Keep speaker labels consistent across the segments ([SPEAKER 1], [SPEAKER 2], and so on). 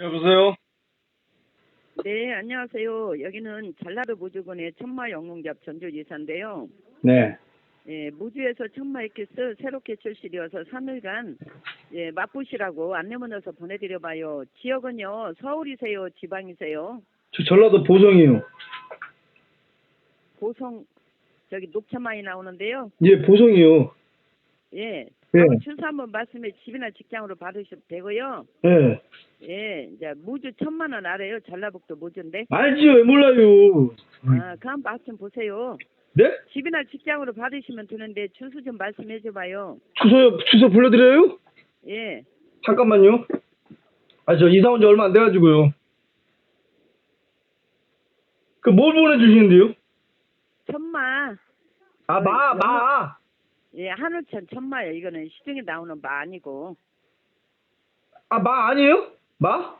[SPEAKER 1] 여보세요?
[SPEAKER 2] 네, 안녕하세요. 여기는 전라도 무주군의 천마 영농잡 전주지사인데요.
[SPEAKER 1] 네.
[SPEAKER 2] 예, 무주에서 천마 엑기스 새롭게 출시되어서 3일간 예, 맛보시라고 안내문에서 보내드려봐요. 지역은요, 서울이세요, 지방이세요?
[SPEAKER 1] 저 전라도 보성이요.
[SPEAKER 2] 보성 저기 녹차만이 나오는데요.
[SPEAKER 1] 예, 보성이요.
[SPEAKER 2] 예,
[SPEAKER 1] 예.
[SPEAKER 2] 주소 한번 말씀해 집이나 직장으로 받으셔도 되고요.
[SPEAKER 1] 예.
[SPEAKER 2] 예, 이제 무주 천만 원 알아요. 전라북도 무주인데.
[SPEAKER 1] 알지요, 왜 몰라요.
[SPEAKER 2] 아, 그 한번 말씀 보세요.
[SPEAKER 1] 네?
[SPEAKER 2] 집이나 직장으로 받으시면 되는데 주소 좀 말씀해 줘봐요.
[SPEAKER 1] 주소요, 주소 불러드려요?
[SPEAKER 2] 예.
[SPEAKER 1] 잠깐만요. 아, 저 이사 온 지 얼마 안 돼가지고요. 그 뭘 보내주시는데요?
[SPEAKER 2] 천마.
[SPEAKER 1] 아, 마, 마.
[SPEAKER 2] 예, 한우천 천마요. 이거는 시중에 나오는 마 아니고
[SPEAKER 1] 아, 마 아니에요? 마?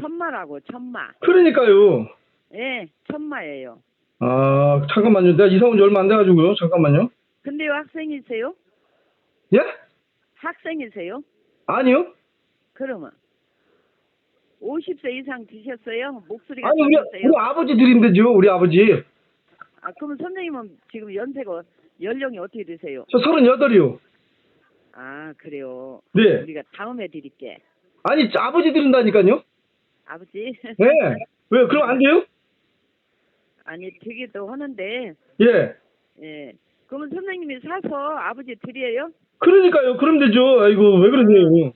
[SPEAKER 2] 천마라고 천마.
[SPEAKER 1] 그러니까요.
[SPEAKER 2] 예, 천마예요.
[SPEAKER 1] 아, 잠깐만요. 내가 이사 온 지 얼마 안 돼가지고요. 잠깐만요.
[SPEAKER 2] 근데요, 학생이세요?
[SPEAKER 1] 예?
[SPEAKER 2] 학생이세요?
[SPEAKER 1] 아니요?
[SPEAKER 2] 그러면 50세 이상 드셨어요? 목소리가
[SPEAKER 1] 아니, 우리,
[SPEAKER 2] 들리세요?
[SPEAKER 1] 우리 아버지 드린대죠, 우리 아버지.
[SPEAKER 2] 아, 그러면 선생님은 지금 연세가 연령이 어떻게 되세요?
[SPEAKER 1] 저 서른여덟이요.
[SPEAKER 2] 아, 그래요.
[SPEAKER 1] 네.
[SPEAKER 2] 우리가 다음에 드릴게.
[SPEAKER 1] 아니, 저 아버지 드린다니까요?
[SPEAKER 2] 아버지.
[SPEAKER 1] 네. 왜, 그럼 안 돼요?
[SPEAKER 2] 아니, 되기도 하는데,
[SPEAKER 1] 예.
[SPEAKER 2] 예. 그러면 선생님이 사서 아버지 드려요?
[SPEAKER 1] 그러니까요. 그럼 되죠. 아이고, 왜 그러세요?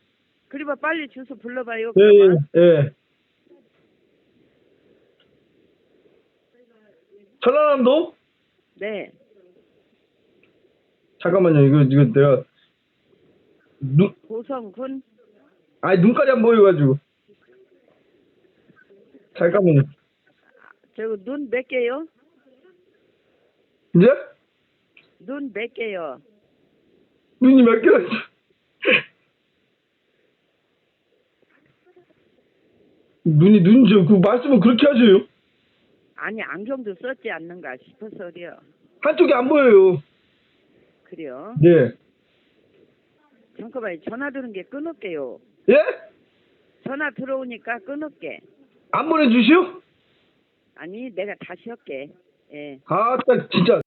[SPEAKER 2] 그리고 빨리 주소 불러봐요.
[SPEAKER 1] 예,
[SPEAKER 2] 그러면.
[SPEAKER 1] 예, 예. 전라남도?
[SPEAKER 2] 네.
[SPEAKER 1] 잠깐만요. 이거, 이거 내가, 눈,
[SPEAKER 2] 고성군
[SPEAKER 1] 아니, 눈깔이 안 보여가지고. 잠깐만요.
[SPEAKER 2] 저거 눈 몇 개요?
[SPEAKER 1] 이제?
[SPEAKER 2] 눈 몇 개요?
[SPEAKER 1] 눈이 몇 개나 있어. 눈이, 눈이 좀, 그 말씀은 그렇게 하세요.
[SPEAKER 2] 아니 안경도 썼지 않는가 싶어서요.
[SPEAKER 1] 한쪽이 안 보여요.
[SPEAKER 2] 그래요.
[SPEAKER 1] 네.
[SPEAKER 2] 잠깐만 전화 드는 게 끊을게요.
[SPEAKER 1] 예?
[SPEAKER 2] 전화 들어오니까 끊을게.
[SPEAKER 1] 안 보내주시오?
[SPEAKER 2] 아니 내가 다시 할게. 예.
[SPEAKER 1] 아, 딱, 진짜.